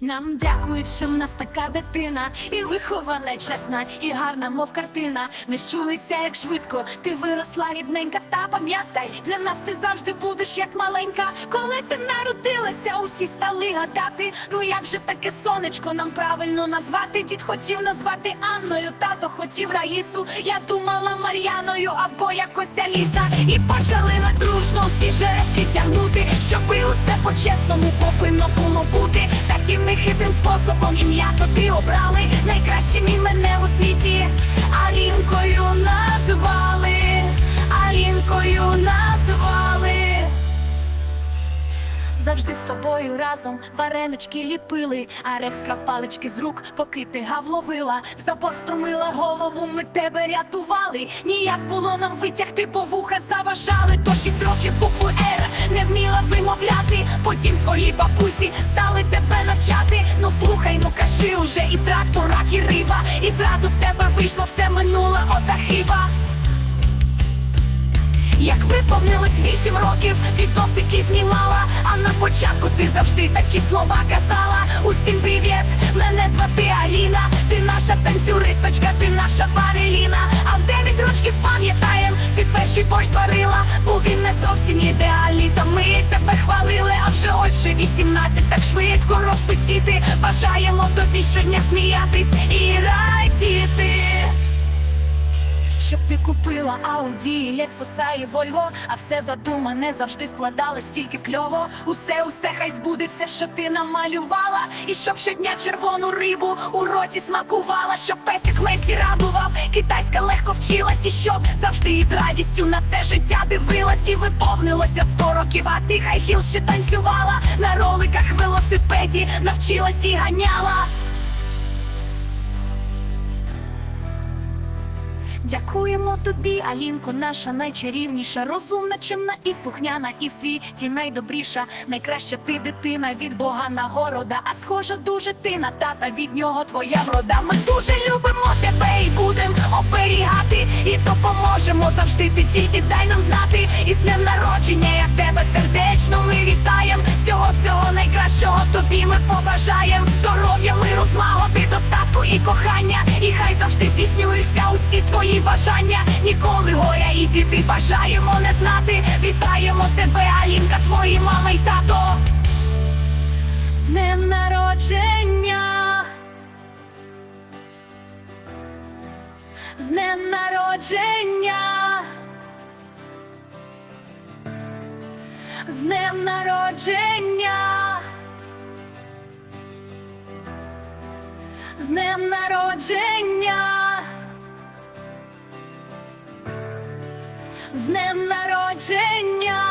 Нам дякують, що в нас така дитина, і вихована, чесна, і гарна, мов картина. Не щулися, як швидко, ти виросла рідненька, та пам'ятай, для нас ти завжди будеш як маленька. Коли ти народилася, усі стали гадати. Ну як же таке сонечко нам правильно назвати? Дід хотів назвати Анною, тато хотів Раїсу. Я думала Мар'яною або якось Аліса. І почали на дружно всі жеребки тягнути, щоби усе по-чесному повинно було бути. Таким нехитрим способом ім'я тобі обрали. Найкращим іменем у світі Алінкою назвали, Алінкою назвали. Завжди з тобою разом варенички ліпили, а рекска палички з рук, поки ти гав ловила, в забор струмила голову, ми тебе рятували. Ніяк було нам витягти, бо вуха заважали. То шість років букву Р не вміла вимовляти. Потім твої бабусі стали тебе навчати. Ну слухай, ну кажи уже і трактор, рак, і риба. І зразу в тебе вийшло все минуле, ота хіба. Як виповнилось вісім років, відосики знімала, а на початку ти завжди такі слова казала. Усім привіт, мене звати Аліна, ти наша танцюристочка, ти наша Бареліна. Перший борщ зварила, був він не зовсім ідеальний, та ми тебе хвалили. А вже отже вже 18, так швидко ростуть діти. Бажаємо тобі щодня сміятись і радіти. Щоб ти купила Ауді, Лексуса і Вольво, а все задумане завжди складалось тільки кльово. Усе, усе хай збудеться, що ти намалювала. І щоб щодня червону рибу у роті смакувала, щоб песик Лесі радував, китайська легко вчилась, і щоб завжди із радістю на це життя дивилась, і виповнилося сто років, а ти хай хіл ще танцювала на роликах велосипеді, навчилась і ганяла. Дякуємо тобі, Алінко, наша найчарівніша, розумна, чимна і слухняна, і в світі найдобріша. Найкраща ти дитина від Бога нагорода, а схожа дуже ти на тата, від нього твоя врода. Ми дуже любимо тебе і будем оберігати, і допоможемо завжди. Ти тільки дай нам знати. І з днем народження, як найкращого тобі ми побажаєм. Здоров'я, миру, злагоди, достатку і кохання. І хай завжди здійснюються усі твої бажання. Ніколи горя і біди бажаємо не знати. Вітаємо тебе, Алінка, твої мама й тато. З днем народження. З днем народження. З днем народження. З днем народження. З днем народження.